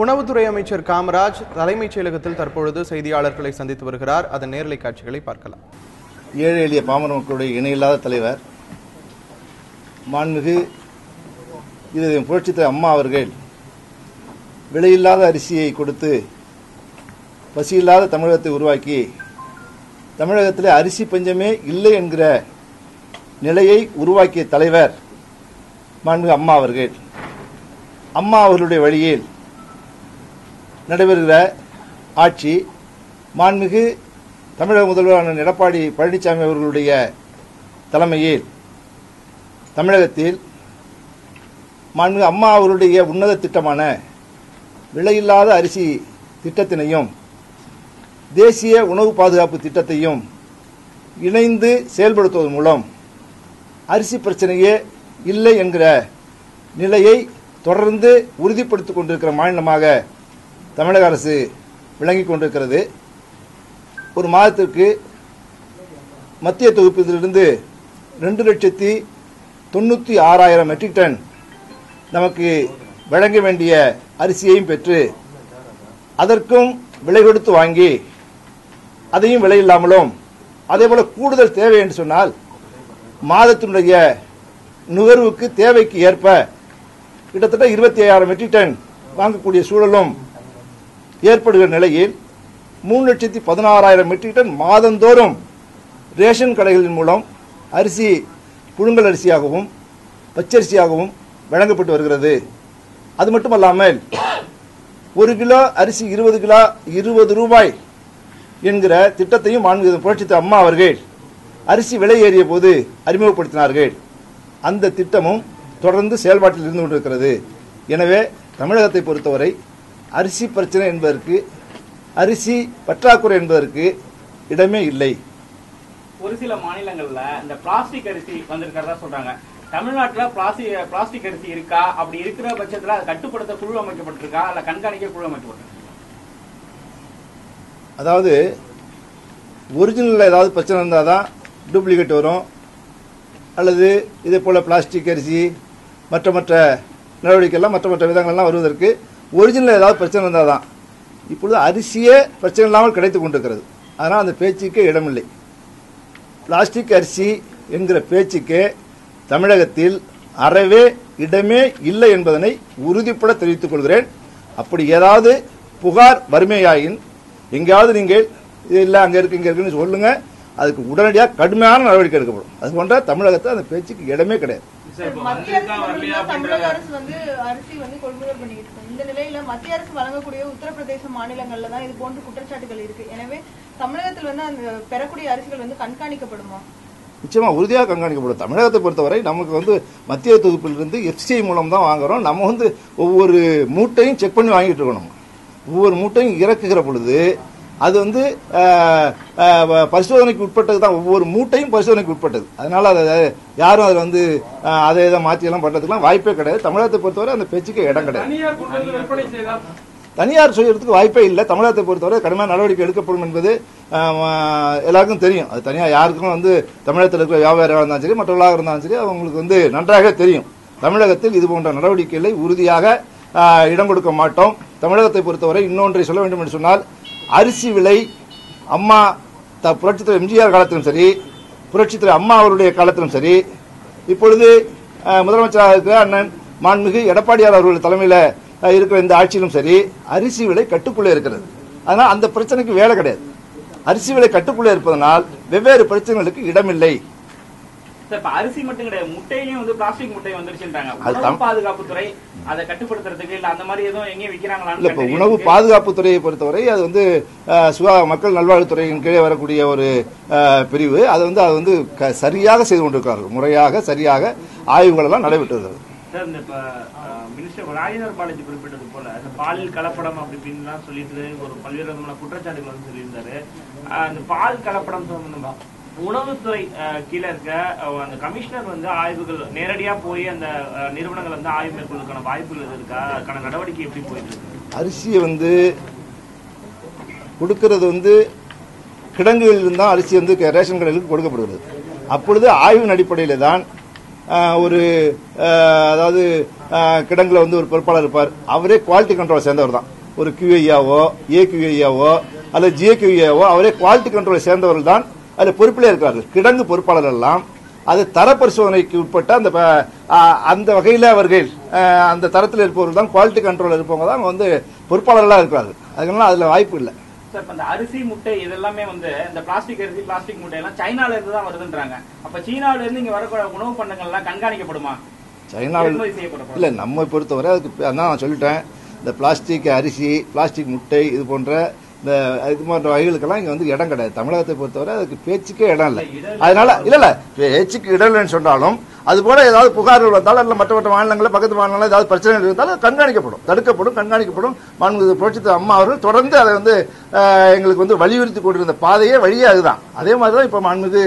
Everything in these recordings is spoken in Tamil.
உணவுத்துறை அமைச்சர் காமராஜ் தலைமைச் செயலகத்தில் தற்பொழுது செய்தியாளர்களை சந்தித்து வருகிறார். அதன் நேரலை காட்சிகளை பார்க்கலாம். ஏழை எளிய பாமர மக்களுடைய இணையில்லாத தலைவர் மாண்புமிகு இது புரட்சித்த அம்மா அவர்கள் விலையில்லாத அரிசியை கொடுத்து பசியில்லாத தமிழகத்தை உருவாக்கி தமிழகத்தில் அரிசி பஞ்சமே இல்லை என்கிற நிலையை உருவாக்கிய தலைவர் மாண்பு அம்மா அவர்கள். அம்மா அவர்களுடைய வழியில் நடைபெறுகிற ஆட்சி மாண்புமிகு தமிழக முதல்வரான எடப்பாடி பழனிசாமி அவர்களுடைய தலைமையில் தமிழகத்தில் மாண்புமிகு அம்மா அவருடைய உன்னத திட்டமான விலையில்லாத அரிசி திட்டத்தினையும் தேசிய உணவு பாதுகாப்பு திட்டத்தையும் இணைந்து செயல்படுத்துவதன் மூலம் அரிசி பிரச்சனையே இல்லை என்கிற நிலையை தொடர்ந்து உறுதிப்படுத்திக் கொண்டிருக்கிற மாநிலமாக தமிழக அரசு விளங்கிக் கொண்டிருக்கிறது. ஒரு மாதத்திற்கு மத்திய தொகுப்பிலிருந்து ரெண்டு லட்சத்தி தொண்ணூற்றி ஆறாயிரம் மெட்ரிக் டன் நமக்கு வழங்க வேண்டிய அரிசியையும் பெற்று அதற்கும் விலை கொடுத்து வாங்கி அதையும் விலை இல்லாமலும் அதே போல கூடுதல் தேவை என்று சொன்னால் மாதத்தினுடைய நுகர்வுக்கு தேவைக்கு ஏற்ப கிட்டத்தட்ட இருபத்தி ஐயாயிரம் மெட்ரிக் டன் வாங்கக்கூடிய சூழலும் ஏற்படுகிற நிலையில் மூணு லட்சத்தி பதினாறாயிரம் மெட்ரிக் டன் மாதந்தோறும் ரேஷன் கடைகளின் மூலம் அரிசி புழுங்கல் அரிசியாகவும் பச்சரிசியாகவும் வழங்கப்பட்டு வருகிறது. அது மட்டுமல்லாமல் ஒரு கிலோ அரிசி இருபது கிலோ இருபது ரூபாய் என்கிற திட்டத்தையும் மாண்பு புரட்சித்த அம்மா அவர்கள் அரிசி விலை ஏறிய போது அறிமுகப்படுத்தினார்கள். அந்த திட்டமும் தொடர்ந்து செயல்பாட்டில் இருந்து கொண்டிருக்கிறது. எனவே தமிழகத்தை பொறுத்தவரை அரிசி பிரச்சனை என்பதற்கு அரிசி பற்றாக்குறை என்பதற்கு இடமே இல்லை. ஒரு சில மாநிலங்கள்ல இந்த பிளாஸ்டிக் அரிசி வந்திருக்கிறதா சொல்றாங்க. தமிழ்நாட்டுல பிளாஸ்டிக் பிளாஸ்டிக் அரிசி இருக்கா? அப்படி இருக்கிற பட்சத்துல அதை கட்டுப்படுத்த குழு அமைக்கப்பட்டிருக்கா? இல்ல கண்காணிக்க குழு அமைக்கப்பட்டிருக்கா? அதாவது ஒரிஜினலில் ஏதாவது பிரச்சனை இருந்தால் தான் டூப்ளிகேட் வரும். அல்லது இதே போல் பிளாஸ்டிக் அரிசி மற்ற மற்ற நடவடிக்கைலாம் மற்ற மற்ற விதங்கள்லாம் வருவதற்கு ஒரிஜினல் ஏதாவது பிரச்சனை இருந்தால் தான் இப்பொழுது அரிசியே பிரச்சனை இல்லாமல் கிடைத்து கொண்டிருக்கிறது. அதனால் அந்த பேச்சுக்கே இடமில்லை. பிளாஸ்டிக் அரிசி என்கிற பேச்சுக்கே தமிழகத்தில் அறவே இடமே இல்லை என்பதனை உறுதிப்பட தெரிவித்துக் கொள்கிறேன். அப்படி ஏதாவது புகார் வறுமையாயின் எங்கேயாவது நீங்கள் இது இல்லை அங்கே இருக்கு இங்கே இருக்குன்னு சொல்லுங்க. அதுக்கு உடனடியாக கடுமையான நடவடிக்கை எடுக்கப்படும். அது போன்ற தமிழகத்தில் அந்த பேச்சுக்கு இடமே கிடையாது. மத்திய அரசு தமிழக அரசு வந்து அரிசி வந்து கொள்முதல் பண்ணிட்டு இருக்கு. இந்த நிலையில மத்திய அரசு வழங்கக்கூடிய உத்தரப்பிரதேச மாநிலங்கள்ல தான் இது போன்ற குற்றச்சாட்டுகள் இருக்கு. எனவே தமிழகத்தில் வந்து அந்த பெறக்கூடிய அரிசிகள் வந்து கண்காணிக்கப்படுமா? நிச்சயமா உறுதியாக கண்காணிக்கப்படும். தமிழகத்தை பொறுத்தவரை நமக்கு வந்து மத்திய தொகுப்பிலிருந்து எஃப்சிஐ மூலம் தான் வாங்குறோம். நம்ம வந்து ஒவ்வொரு மூட்டையும் செக் பண்ணி வாங்கிட்டு இருக்கணும். ஒவ்வொரு மூட்டையும் இறக்குகிற பொழுது அது வந்து பரிசோதனைக்கு உட்பட்டது தான். ஒவ்வொரு மூட்டையும் பரிசோதனைக்கு உட்பட்டது. அதனால அதை யாரும் அதில் வந்து அதை இதை மாற்றியெல்லாம் பண்ணுறதுக்குலாம் வாய்ப்பே கிடையாது. தமிழகத்தை பொறுத்தவரை அந்த பேச்சுக்கு இடம் கிடையாது. தனியார் செய்யறதுக்கு வாய்ப்பே இல்லை. தமிழகத்தை பொறுத்தவரை கடுமையான நடவடிக்கை எடுக்கப்படும் என்பது எல்லாருக்கும் தெரியும். அது தனியாக யாருக்கும் வந்து தமிழகத்தில் இருக்கிற வியாபாரியாக இருந்தாலும் சரி மற்றவர்களாக இருந்தாலும் சரி அவங்களுக்கு வந்து நன்றாக தெரியும். தமிழகத்தில் இது போன்ற நடவடிக்கைகளை உறுதியாக இடம் கொடுக்க மாட்டோம். தமிழகத்தை பொறுத்தவரை இன்னொன்றை சொல்ல வேண்டும் என்று சொன்னால் அரிசி விலை அம்மா த புரட்சித்துறை எம்ஜிஆர் காலத்திலும் சரி புரட்சித்துறை அம்மா அவருடைய காலத்திலும் சரி இப்பொழுது முதலமைச்சராக இருக்கிற அண்ணன் மாண்புமிகு எடப்பாடியார் அவர்கள் தலைமையில் இருக்கிற இந்த ஆட்சியிலும் சரி அரிசி விலை கட்டுக்குள்ளே இருக்கிறது. அதனால் அந்த பிரச்சனைக்கு வேலை கிடையாது. அரிசி விலை கட்டுக்குள்ளே இருப்பதனால் வெவ்வேறு பிரச்சனைகளுக்கு இடமில்லை. இப்ப அரிசி மட்டும் கிடையாது முட்டையிலயும் வந்து பிளாஸ்டிக் முட்டை வந்துருச்சுன்றாங்க. உணவு தம்- பாதுகாப்புத்துறை அதை கட்டுப்படுத்துறதுக்கு இல்ல அந்த மாதிரி எதுவும் எங்கேயும் விக்கிறாங்களான்னு இல்ல இப்ப உணவு பாதுகாப்பு துறையை பொறுத்தவரை அது வந்து சுகா மக்கள் நல்வாழ்வுத்துறையின் கீழே வரக்கூடிய ஒரு பிரிவு. அது வந்து அது வந்து சரியாக செய்து கொண்டிருக்கிறார்கள். முறையாக சரியாக ஆய்வுகள் எல்லாம் நடைபெற்று வருகிறது இந்த மினிஸ்டர் ராஜேந்திர பாலாஜி குறிப்பிட்டது போல இந்த பாலில் கலப்படம் அப்படி இப்படின்லாம் சொல்லிட்டு ஒரு பல்வேறு விதமான குற்றச்சாட்டுகள் வந்து சொல்லியிருந்தாரு. அஹ், இந்த பால் கலப்படம் சம்பந்தமா? உணவுத்துறை கீழே இருக்க அந்த கமிஷனர் வந்து ஆய்வுகள் நேரடியா போய் அந்த நிறுவனங்கள் வந்து ஆய்வு மேற்கொள்வதற்கான வாய்ப்புகள் இருக்கா? அதுக்கான நடவடிக்கை எப்படி போயிட்டு இருக்கு? அரிசியை வந்து கொடுக்கறது வந்து கிடங்குகளில் இருந்தால் அரிசி வந்து க- ரேஷன் கடைகளுக்கு கொடுக்கப்படுகிறது. அப்பொழுது ஆய்வின் அடிப்படையில் தான் ஒரு அதாவது கிடங்கில் கிடங்குல வந்து ஒரு பொறுப்பாளர் இருப்பார். அவரே குவாலிட்டி கண்ட்ரோல் சேர்ந்தவர் தான். ஒரு கியூஐயாவோ ஏகியூஐயாவோ அல்லது ஜிஏகியூஐயாவோ அவரே குவாலிட்டி கண்ட்ரோலை சேர்ந்தவர்கள் தான் அதில் பொறுப்பிலே இருக்கிறார்கள் கிடங்கு பொறுப்பாளர் எல்லாம் அது தர பரிசோதனைக்கு உட்பட்ட அந்த அந்த வகையில் அவர்கள் அந்த தரத்தில் இருப்பவர்கள் தான் குவாலிட்டி கண்ட்ரோல் இருப்பவங்க தான் வந்து பொறுப்பாளர்களாக இருக்கிறார்கள். அதனால அதில் வாய்ப்பு இல்லை. சார் இந்த அரிசி முட்டை இதெல்லாமே வந்து இந்த பிளாஸ்டிக் அரிசி பிளாஸ்டிக் முட்டை எல்லாம் சைனால இருந்து தான் வருதுன்றாங்க. அப்ப சீனால இருந்து இங்க வரக்கூடிய உணவு பண்டங்கள் எல்லாம் கண்காணிக்கப்படுமா? சைனாவில் இல்லை நம்ம பொறுத்தவரை அதுக்கு நான் சொல்லிட்டேன். இந்த பிளாஸ்டிக் அரிசி பிளாஸ்டிக் முட்டை இது போன்ற இந்த இது போன்ற வகைகளுக்கெல்லாம் இங்க வந்து இடம் கிடையாது. தமிழகத்தை பொறுத்தவரை அதுக்கு பேச்சுக்கே இடம் இல்லை. அதனால இல்ல இல்ல பேச்சுக்கு இடம் இல்லைன்னு சொன்னாலும் அது போல ஏதாவது புகார்கள் வந்தாலும் இல்ல மற்ற மற்ற மாநிலங்களில் பக்கத்து மாநிலங்களில் ஏதாவது பிரச்சனைகள் இருந்தாலும் கண்காணிக்கப்படும் தடுக்கப்படும் கண்காணிக்கப்படும். மாண்புமிகு புரட்சி அம்மா அவர்கள் தொடர்ந்து அதை வந்து எங்களுக்கு வந்து வலியுறுத்தி கொண்டிருந்த பாதையே வழியே அதுதான். அதே மாதிரி தான் இப்போ மாண்புமிகு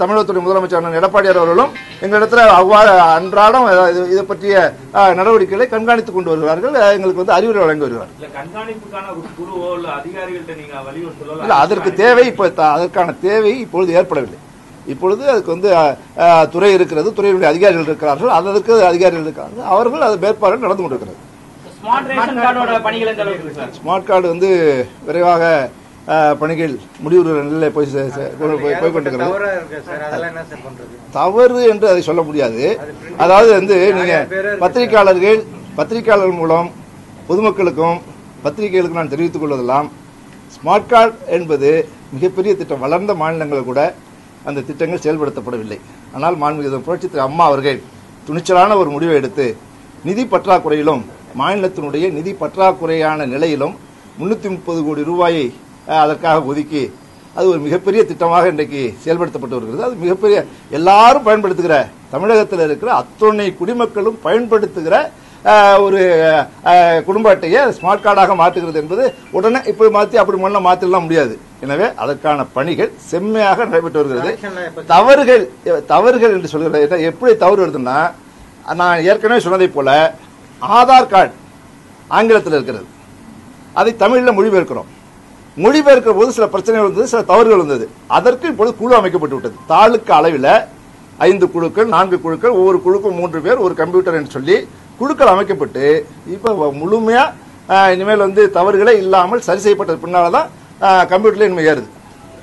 தமிழகத்துடைய முதலமைச்சர் எடப்பாடியார் அவர்களும் எங்களிடத்துல அவ்வாறு அன்றாடம் இது- இதை பற்றிய நடவடிக்கைகளை கண்காணித்துக் கொண்டு வருகிறார்கள். எங்களுக்கு வந்து அறிவுரை வழங்கி வருகிறார்கள். அதற்கு தேவை இப்ப அதற்கான தேவை இப்பொழுது ஏற்படவில்லை. இப்பொழுது அதுக்கு வந்து துறை இருக்கிறது துறையினுடைய அதிகாரிகள் இருக்கிறார்கள் அதற்கு அதிகாரிகள் இருக்கிறார்கள். அவர்கள் அது மேற்பார்வை நடந்து கொண்டிருக்கிறது. ஸ்மார்ட் ரேஷன் கார்டோட பணிகள் எந்த அளவுக்கு இருக்கு சார் ஸ்மார்ட் கார்டு வந்து விரைவாக பணிகள் முடிவுற நிலையில் போய் போய் கொண்டிருக்கிறது. தவறா இருக்கு சார் அதெல்லாம் என்ன சார் பண்றது? தவறு என்று அதை சொல்ல முடியாது. அதாவது வந்து நீங்க பத்திரிகையாளர்கள் பத்திரிகையாளர்கள் மூலம் பொதுமக்களுக்கும் பத்திரிகைகளுக்கும் நான் தெரிவித்துக் கொள்வதெல்லாம் ஸ்மார்ட் கார்டு என்பது மிகப்பெரிய திட்டம் வளர்ந்த மாநிலங்களில் கூட அந்த திட்டங்கள் செயல்படுத்தப்படவில்லை. ஆனால் மாண்புமிகு புரட்சி திரு அம்மா அவர்கள் துணிச்சலான ஒரு முடிவை எடுத்து நிதி பற்றாக்குறையிலும் மாநிலத்தினுடைய நிதி பற்றாக்குறையான நிலையிலும் முன்னூத்தி முப்பது கோடி ரூபாயை அதற்காக ஒதுக்கி அது ஒரு மிகப்பெரிய திட்டமாக இன்றைக்கு செயல்படுத்தப்பட்டு வருகிறது. அது மிகப்பெரிய எல்லாரும் பயன்படுத்துகிற தமிழகத்தில் இருக்கிற அத்துணை குடிமக்களும் பயன்படுத்துகிற ஒரு குடும்ப அட்டையை ஸ்மார்ட் கார்டாக மாற்றுகிறது என்பது உடனே இப்போ மாற்றி அப்படி முன்ன மாற்றிடலாம் முடியாது. எனவே அதற்கான பணிகள் செம்மையாக நடைபெற்று வருகிறது. தவறுகள் தவறுகள் என்று சொல்கிறது எப்படி தவறு வருதுன்னா நான் ஏற்கனவே சொன்னதைப் போல ஆதார் கார்டு ஆங்கிலத்தில் இருக்கிறது. அதை தமிழில் மொழிபெயர்க்கிறோம். மொழிபெயர்க்கிற போது சில பிரச்சனைகள் வந்தது சில தவறுகள் வந்தது. அதற்கு இப்பொழுது குழு அமைக்கப்பட்டு விட்டது. தாலுக்கு அளவில் ஐந்து குழுக்கள் நான்கு குழுக்கள் ஒவ்வொரு குழுக்கும் மூன்று பேர் ஒரு கம்ப்யூட்டர் என்று சொல்லி குழுக்கள் அமைக்கப்பட்டு இப்போ முழுமையா ஆஹ், இனிமேல் வந்து தவறுகளே இல்லாமல் சரி செய்யப்பட்டது. பின்னால தான் கம்ப்யூட்டர்ல இனிமே ஏறுது.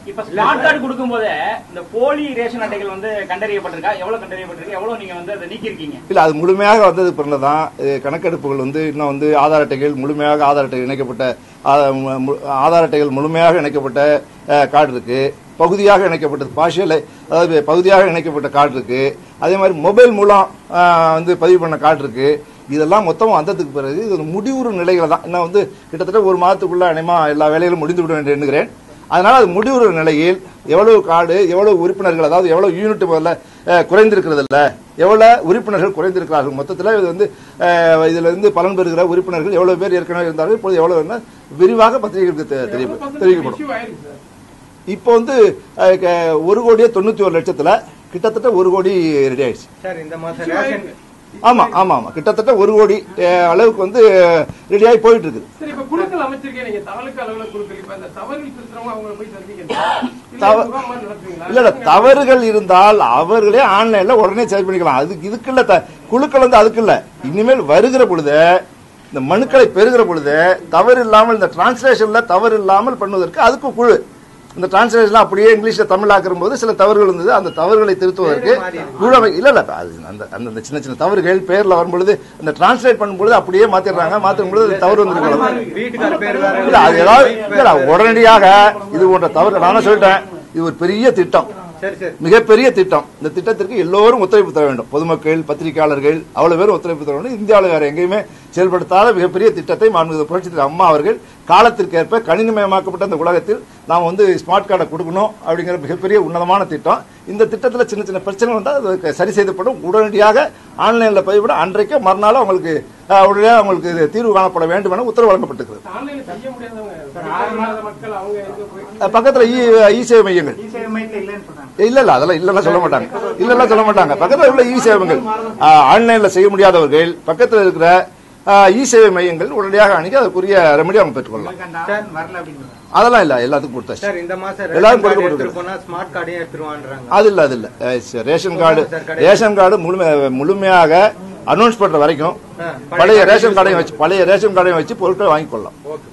இப்ப ஸ்மார்ட் கார்டு கொடுக்கும் போதே இந்த போலி ரேஷன் அட்டைகள் வந்து கண்டறியப்பட்டிருக்கா? எவ்வளவு கண்டறியப்பட்டிருக்கு? எவ்வளவு நீங்க வந்து அதை நீக்கிருக்கீங்க இல்ல அது முழுமையாக வந்தது பிறந்ததான் கணக்கெடுப்புகள் வந்து இன்னும் வந்து ஆதார் அட்டைகள் முழுமையாக ஆதார் அட்டை இணைக்கப்பட்ட ஆதார் அட்டைகள் முழுமையாக இணைக்கப்பட்ட கார்டு இருக்கு. பகுதியாக இணைக்கப்பட்டது பார்ஷியல் அதாவது பகுதியாக இணைக்கப்பட்ட கார்டு இருக்கு. அதே மாதிரி மொபைல் மூலம் வந்து பதிவு பண்ண கார்டு இருக்கு. இதெல்லாம் மொத்தம் வந்ததுக்கு பிறகு இது ஒரு முடிவுறு நிலைகளை தான். இன்னும் வந்து கிட்டத்தட்ட ஒரு மாதத்துக்குள்ள அனைமா எல்லா வேலைகளும் முடிந்து விடும் என்று எண்ணுகிறேன். அதனால அது முடிவுறு நிலையில் எவ்வளவு கார்டு எவ்வளவு உறுப்பினர்கள் அதாவது எவ்வளவு யூனிட் முதல்ல குறைந்திருக்கிறது இல்ல எவ்வளவு உறுப்பினர்கள் குறைந்திருக்கிறார்கள். மொத்தத்தில் இது வந்து இதுல இருந்து பலன் பெறுகிற உறுப்பினர்கள் எவ்வளவு பேர் ஏற்கனவே இருந்தார்கள் இப்போது எவ்வளவு விரிவாக பத்திரிகைகளுக்கு தெரிவிக்கப்படும். இப்போ வந்து ஒரு கோடியே தொண்ணூத்தி ஒரு லட்சத்துல கிட்டத்தட்ட ஒரு கோடி ரெடி ஆயிடுச்சு. சார் இந்த மாசம் ஆமா ஆமா ஆமா. கிட்டத்தட்ட ஒரு கோடி அளவுக்கு வந்து ரெடி ஆகி போயிட்டு இருக்குது சரி இப்ப குழுக்கள் அமைச்சிருக்கேன் நீங்க தாலுக்கா அளவுல குழுக்கள். இப்ப இந்த தவறுகள் இருந்தால் அவர்களே ஆன்லைன்ல உடனே சரி பண்ணிக்கலாம். அதுக்கு இதுக்கு இல்ல த- குழுக்கள் வந்து அதுக்கு இல்ல. இனிமேல் வருகிற பொழுது இந்த மனுக்களை பெறுகிற பொழுது தவறு இல்லாமல் இந்த டிரான்ஸ்லேஷன்ல தவறு இல்லாமல் பண்ணுவதற்கு அதுக்கு குழு. இந்த டிரான்ஸ்லேஷன் அப்படியே இங்கிலீஷ்ல தமிழ் ஆக்குற போது சில தவறுகள் இருந்தது. அந்த தவறுகளை திருத்துவதற்கு குழு அமை- இல்ல இல்ல அது அந்த அந்த சின்ன சின்ன தவறுகள் பேர்ல வரும்பொழுது அந்த டிரான்ஸ்லேட் பண்ணும்பொழுது அப்படியே மாத்திடுறாங்க. மாத்தும் பொழுது தவறு வந்துருக்கலாம் இல்ல அது ஏதாவது உடனடியாக இது போன்ற தவறு நானும் சொல்லிட்டேன்? இது ஒரு பெரிய திட்டம். மிகப்பெரிய திட்டம் இந்த திட்டத்திற்கு எல்லோரும் ஒத்துழைப்பு தர வேண்டும் பொதுமக்கள் பத்திரிகையாளர்கள் அவ்வளவு பேரும் ஒத்துழைப்பு தர வேண்டும் இந்தியாவில் வேற எங்கேயுமே செயல்படுத்தாத மிகப்பெரிய திட்டத்தை மாண்புமிகு புரட்சி தலைவர் அம்மா அவர்கள் காலத்திற்கேற்ப கணினிமயமாக்கப்பட்ட இந்த உலகத்தில் நாம் வந்து ஸ்மார்ட் கார்டை கொடுக்கணும் அப்படிங்கிற மிகப்பெரிய உன்னதமான திட்டம் இந்த திட்டத்தில் சின்ன சின்ன பிரச்சனை வந்தால் அது சரி செய்யப்படும் உடனடியாக ஆன்லைனில் பதிவிட அன்றைக்கே மறுநாள் அவங்களுக்கு உடனடியாக அவங்களுக்கு இது தீர்வு காணப்பட வேண்டும் என உத்தரவு வழங்கப்பட்டிருக்கிறது ஆன்லைன்ல செய்ய முடியாதவங்க இல்லாத மக்கள் அவங்க எங்க போய் அஹ், பக்கத்துல இ இ சேவை மையங்கள் இல்ல இல்ல அதெல்லாம் இல்லன்னா சொல்ல மாட்டாங்க. இல்லன்னா சொல்ல மாட்டாங்க. பக்கத்துல உள்ள இ சேவைகள் ஆன்லைன்ல செய்ய முடியாதவர்கள் பக்கத்துல இருக்கிற இ சேவை மையங்கள் உடனடியாக அணுகி அதற்குரிய ரெமெடி அவங்க பெற்றுக்கொள்ளலாம். அதெல்லாம் இல்ல எல்லாத்துக்கும் கொடுத்தாச்சு. சார் இந்த மாசம் எல்லாரும் கொடுக்க அது இல்ல அது இல்ல. Ration card. ரேஷன் கார்டு முழுமை முழுமையாக அனௌன்ஸ் பண்ற வரைக்கும் பழைய ரேஷன் கார்டையும் வச்சு பழைய ரேஷன் கார்டையும் வச்சு பொருட்களை வாங்கிக் கொள்ளலாம் ஓகே